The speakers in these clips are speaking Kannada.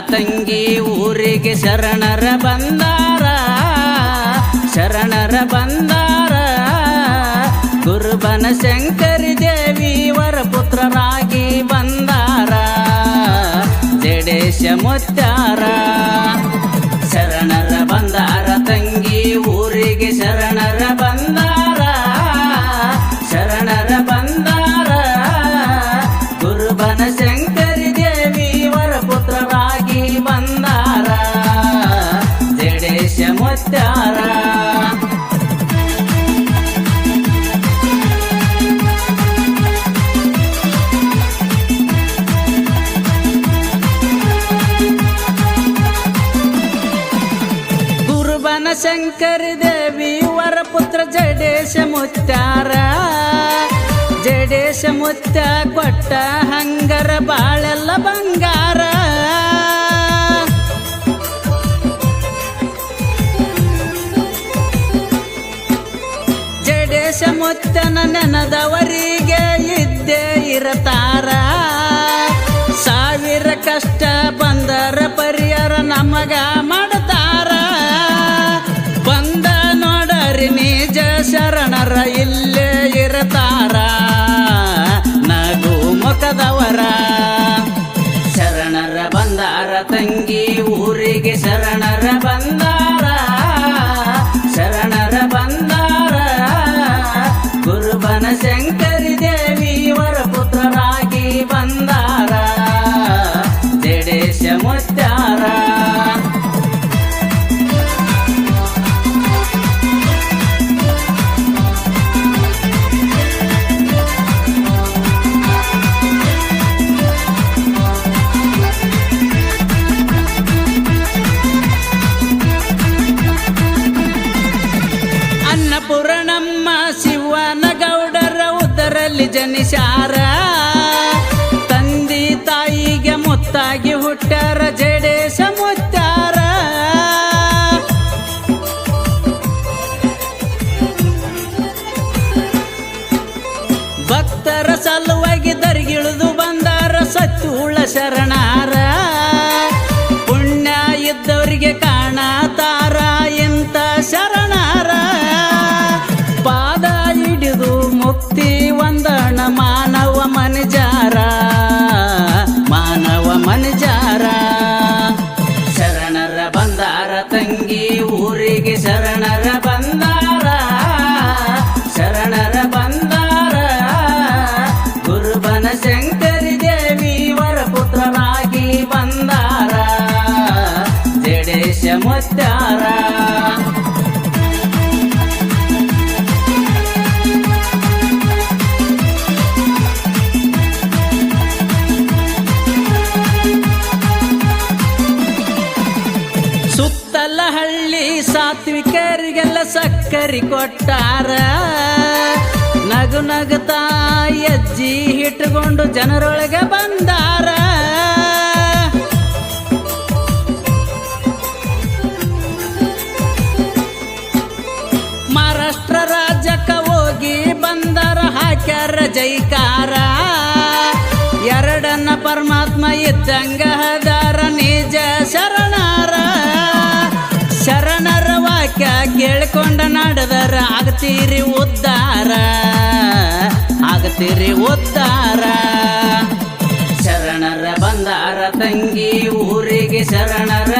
ತಂಗಿ ಊರಿಗೆ ಶರಣರ ಬಂದಾರ ಶರಣರ ಬಂದಾರ. ಗುರುಬನ ಶಂಕರಿ ದೇವಿ ವರ ಪುತ್ರರಾಗಿ ಬಂದಾರ, ಜಡೇಶ ಮುತ್ತಾರ. ಶರಣರ ಬಂದಾರ ತಂಗಿ ಊರಿಗೆ ಶರಣರ ಮುತ್ಯಾರ ಗುರುಬನ ಶಂಕರಿ ದೇವಿ ವರ ಪುತ್ರ ಜಡೇಶ ಮುತ್ಯಾರ ಜಡೇಶ ಮುತ್ಯ ಕೊಟ್ಟ ಹಂಗರ ಬಾಳೆಲ್ಲ ಬಂಗಾರ ಮುತ್ತನ ನೆನದವರಿಗೆ ಇದ್ದೇ ಇರತಾರ. ಸಾವಿರ ಕಷ್ಟ ಬಂದರ ಪರಿಹಾರ ನಮಗ ಊರಿಗೆ ಶರಣರ ಬಂದಾರ ಶರಣರ ಬಂದಾರ ಗುರುಬನ ಶಂಕರಿ ದೇವಿ ವರ ಪುತ್ರನಾಗಿ ಬಂದಾರ. ಜಡೇಶ ಮುತ್ತಾರ. ಸುತ್ತಲ ಹಳ್ಳಿ ಸಾತ್ವಿಕರಿಗೆಲ್ಲ ಸಕ್ಕರಿ ಕೊಟ್ಟಾರ. ನಗು ನಗುತ್ತಾ ಎಜ್ಜಿ ಇಟ್ಟುಕೊಂಡು ಜನರೊಳಗೆ ಬಂದಾರ. ಮಹಾರಾಷ್ಟ್ರ ರಾಜ್ಯಕ್ಕ ಹೋಗಿ ಬಂದರ ಹಾಕ್ಯಾರ ಜೈಕಾರ. ಎರಡನ್ನ ಪರಮಾತ್ಮ ಇದ್ದಂಗ ಹದಾರ ನಿಜ ಶರಣರ ವಾಕ್ಯ ಕೇಳ್ಕೊಂಡ ನಡೆದರ ಆಗ್ತೀರಿ ಉದ್ದಾರ ಆಗ್ತೀರಿ ಉದ್ದಾರ. ಶರಣರ ಬಂದಾರ ತಂಗಿ ಊರಿಗೆ ಶರಣರ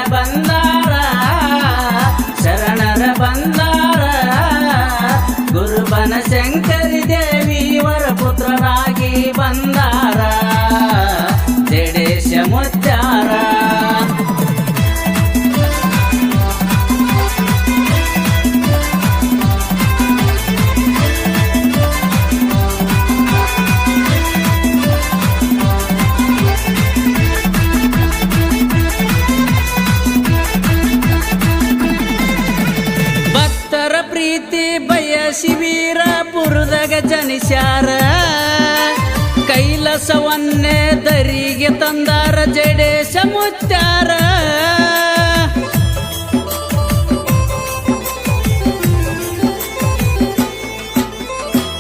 ವೀರಪುರದಾಗ ಜನಿಸ್ಯಾರ. ಕೈಲಸವನ್ನೇ ದರಿಗೆ ತಂದಾರ, ಜಡೇಶ ಮುತ್ತಾರ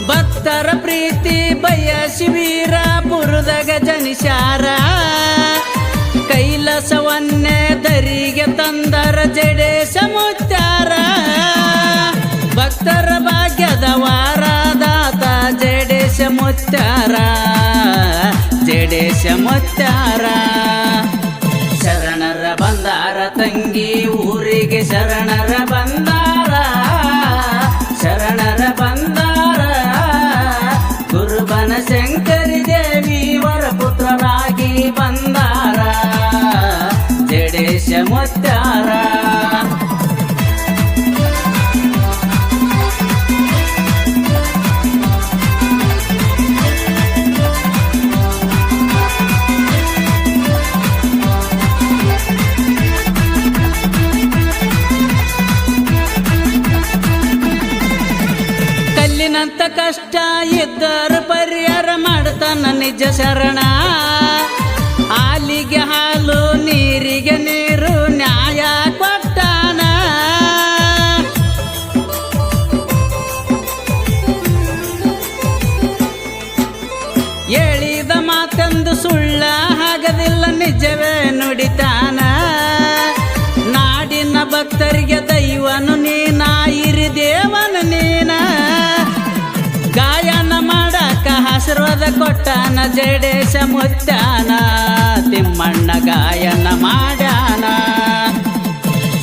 ಭಕ್ತರ ಪ್ರೀತಿ ಬಯಸಿ ಪುರುದಗ ಜನಿಸ್ಯಾರ. ಕೈಲಸವನ್ನೇ ದರಿಗೆ ತಂದರ, ಜಡೇಶ ಊರಿಗೆ ಶರಣರ ಕಷ್ಟ ಇದ್ದರು ಪರಿಹಾರ ಮಾಡ್ತಾನ ನಿಜ ಶರಣ. ಹಾಲಿಗೆ ಹಾಲು, ನೀರಿಗೆ ನೀರು, ನ್ಯಾಯ ಕೊಟ್ಟಾನ. ಹೇಳಿದ ಮಾತಂದು ಸುಳ್ಳ ಆಗದಿಲ್ಲ, ನಿಜವೇ ನುಡಿತಾನ. ನಾಡಿನ ಭಕ್ತರಿಗೆ ಕೊಟ್ಟಾನ, ಜಡೇಶ ಮುತ್ತಾನ, ತಿಮ್ಮಣ್ಣ ಗಾಯನ ಮಾಡ್ಯಾನ.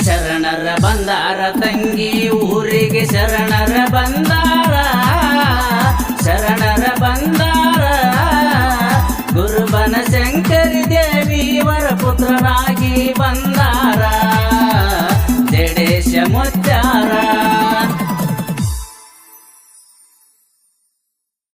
ಶರಣರ ಬಂದಾರ ತಂಗಿ, ಊರಿಗೆ ಶರಣರ ಬಂದಾರ. ಶರಣರ ಬಂದಾರ, ಗುರುಬನ ಶಂಕರಿ ದೇವಿ ವರ ಪುತ್ರರಾಗಿ ಬಂದಾರ. ಜಡೇಶ ಮುತ್ಯಾರ